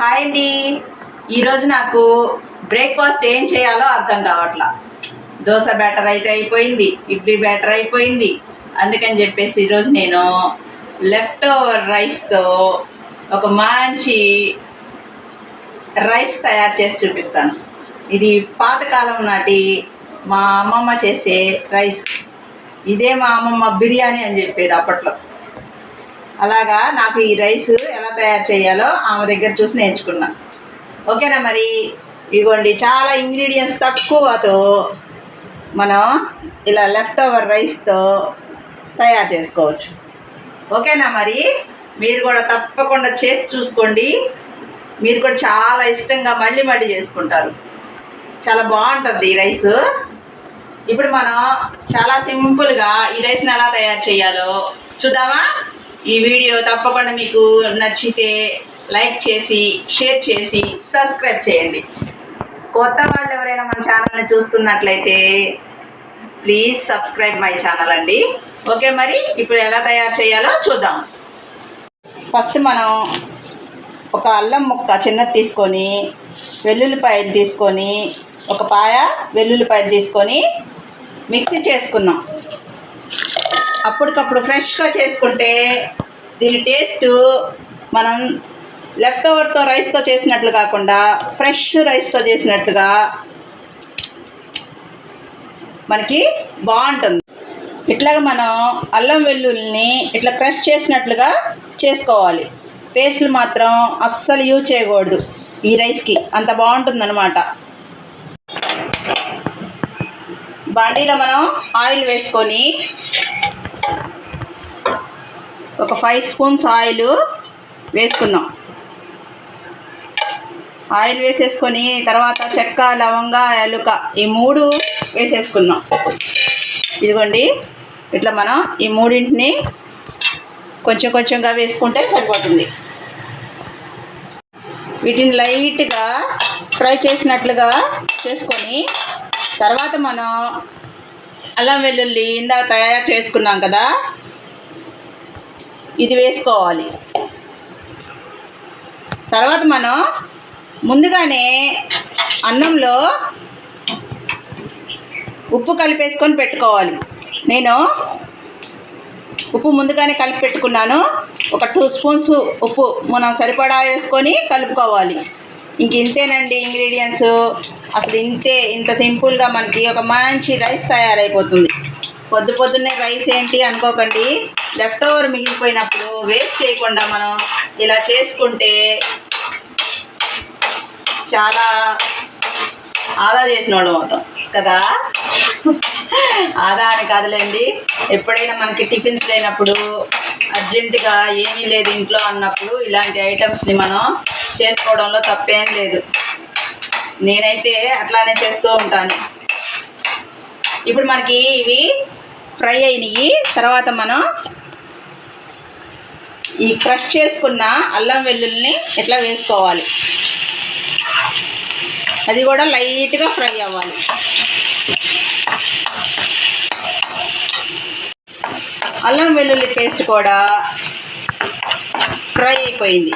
Hi అండి. ఈరోజు నాకు బ్రేక్ఫాస్ట్ ఏం చేయాలో అర్థం కావట్లా. దోశ బ్యాటర్ అయితే అయిపోయింది ఇడ్లీ బ్యాటర్ అయిపోయింది. అందుకని చెప్పేసి ఈరోజు నేను లెఫ్ట్ ఓవర్ రైస్తో ఒక మంచి రైస్ తయారు చేసి చూపిస్తాను. ఇది పాతకాలం నాటి మా అమ్మమ్మ చేసే రైస్ ఇదే మా అమ్మమ్మ బిర్యానీ అని చెప్పేది అప్పట్లో. అలాగా నాకు ఈ రైస్ ఎలా తయారు చేయాలో ఆమె దగ్గర చూసి నేర్చుకున్నా. ఓకేనా మరి? ఇదిగోండి చాలా ఇంగ్రీడియంట్స్ తక్కువతో మనం ఇలా లెఫ్ట్ ఓవర్ రైస్తో తయారు చేసుకోవచ్చు. ఓకేనా మరి? మీరు కూడా తప్పకుండా చేసి చూసుకోండి. మీరు కూడా చాలా ఇష్టంగా మళ్ళీ మళ్ళీ చేసుకుంటారు. చాలా బాగుంటుంది ఈ రైస్ ఇప్పుడు మనం చాలా సింపుల్గా ఈ రైస్ని ఎలా తయారు చేయాలో చూద్దామా? ఈ వీడియో తప్పకుండా మీకు నచ్చితే లైక్ చేసి షేర్ చేసి సబ్స్క్రైబ్ చేయండి. కొత్త వాళ్ళు ఎవరైనా మన ఛానల్ని చూస్తున్నట్లయితే ప్లీజ్ సబ్స్క్రైబ్ మై ఛానల్ అండి. ఓకే మరి ఇప్పుడు ఎలా తయారు చేయాలో చూద్దాం. ఫస్ట్ మనం ఒక అల్లం ముక్క చిన్నది తీసుకొని వెల్లుల్లిపాయలు తీసుకొని ఒక పాయ వెల్లుల్లిపాయలు తీసుకొని మిక్సీ చేసుకున్నాం అప్పటికప్పుడు ఫ్రెష్గా చేసుకుంటే దీని టేస్ట్ మనం లెఫ్ట్ ఓవర్తో రైస్తో చేసినట్లు కాకుండా ఫ్రెష్ రైస్తో చేసినట్టుగా మనకి బాగుంటుంది. ఇట్లాగ మనం అల్లం వెల్లుల్లిని ఇట్లా క్రష్ చేసినట్లుగా చేసుకోవాలి. పేస్ట్లు మాత్రం అస్సలు యూజ్ చేయకూడదు ఈ రైస్కి అంత బాగుంటుందన్నమాట. బాండీలో మనం ఆయిల్ వేసుకొని ఒక ఫైవ్ స్పూన్స్ ఆయిల్ వేసుకుందాం. ఆయిల్ వేసేసుకొని తర్వాత చెక్క లవంగ ఎలుక ఈ మూడు వేసేసుకుందాం. ఇదిగోండి ఇట్లా మనం ఈ మూడింటిని కొంచెం కొంచెంగా వేసుకుంటే సరిపోతుంది. వీటిని లైట్గా ఫ్రై చేసినట్లుగా చేసుకొని తర్వాత మనం అల్లం వెల్లుల్లి ఇందాక తయారు చేసుకున్నాం కదా ఇది వేసుకోవాలి. తర్వాత మనం ముందుగానే అన్నంలో ఉప్పు కలిపేసుకొని పెట్టుకోవాలి. నేను ఉప్పు ముందుగానే కలిపి పెట్టుకున్నాను. ఒక టూ స్పూన్స్ ఉప్పు మనం సరిపడా వేసుకొని కలుపుకోవాలి. ఇంక ఇంతేనండి ఇంగ్రీడియంట్స్. అసలు ఇంతే ఇంత సింపుల్గా మనకి ఒక మంచి రైస్ తయారైపోతుంది. పొద్దు పొద్దున్నే రైస్ ఏంటి అనుకోకండి. లెఫ్ట్ ఓవర్ మిగిలిపోయినప్పుడు వేస్ట్ చేయకుండా మనం ఇలా చేసుకుంటే చాలా ఆదా చేసిన వాళ్ళం అవుతాం. కదా? ఆదా అని కాదులేండి. ఎప్పుడైనా మనకి టిఫిన్స్ లేనప్పుడు అర్జెంటుగా ఏమీ లేదు ఇంట్లో అన్నప్పుడు ఇలాంటి ఐటమ్స్ని మనం చేసుకోవడంలో తప్పేం లేదు. నేనైతే అట్లానే చేస్తూ ఉంటాను. ఇప్పుడు మనకి ఇవి ఫ్రై అయినవి తర్వాత మనం ఈ క్రష్ చేసుకున్న అల్లం వెల్లుల్ని ఇట్లా వేసుకోవాలి? అది కూడా లైట్గా ఫ్రై అవ్వాలి. అల్లం వెల్లుల్లి పేస్ట్ కూడా ఫ్రై అయిపోయింది.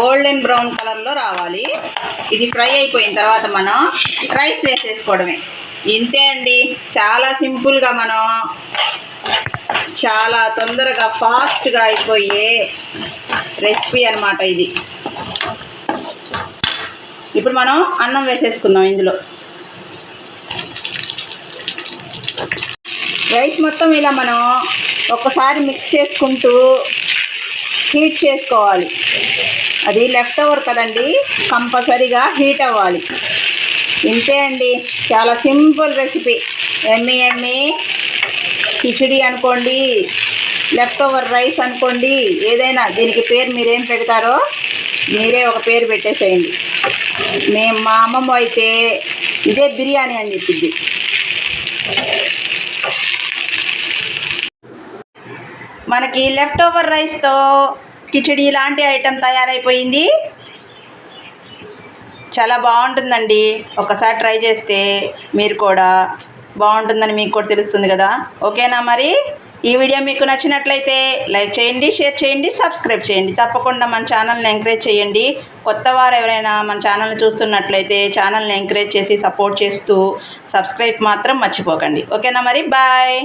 గోల్డెన్ బ్రౌన్ కలర్లో రావాలి. ఇది ఫ్రై అయిపోయిన తర్వాత మనం రైస్ వేసేసుకోవడమే. ఇంతే అండి. చాలా సింపుల్గా మనం చాలా తొందరగా ఫాస్ట్గా అయిపోయే రెసిపీ అన్నమాట ఇది. ఇప్పుడు మనం అన్నం వేసేసుకుందాం ఇందులో. రైస్ మొత్తం ఇలా మనం ఒక్కసారి మిక్స్ చేసుకుంటూ హీట్ చేసుకోవాలి. అది లెఫ్ట్ ఓవర్ కదండి కంపల్సరీగా హీట్ అవ్వాలి. ఇంతే అండి. చాలా సింపుల్ రెసిపీ. ఎమ్మి ఎమ్మి. కిచిడి అనుకోండి లెఫ్ట్ ఓవర్ రైస్ అనుకోండి ఏదైనా దీనికి పేరు మీరేం పెడతారో మీరే ఒక పేరు పెట్టేసేయండి. మేము మా అమ్మమ్మ అయితే ఇదే బిర్యానీ అని చెప్పింది మనకి లెఫ్ట్ ఓవర్ రైస్తో కిచిడి లాంటి ఐటెం తయారైపోయింది. చాలా బాగుంటుందండి. ఒకసారి ట్రై చేస్తే మీరు కూడా బాగుంటుందని మీకు కూడా తెలుస్తుంది కదా. ఓకేనా మరి? ఈ వీడియో మీకు నచ్చినట్లయితే లైక్ చేయండి షేర్ చేయండి సబ్స్క్రైబ్ చేయండి. తప్పకుండా మన ఛానల్ని ఎంకరేజ్ చేయండి. కొత్త వారు ఎవరైనా మన ఛానల్ని చూస్తున్నట్లయితే ఛానల్ని ఎంకరేజ్ చేసి సపోర్ట్ చేస్తూ సబ్స్క్రైబ్ మాత్రం మర్చిపోకండి. ఓకేనా మరి? బాయ్.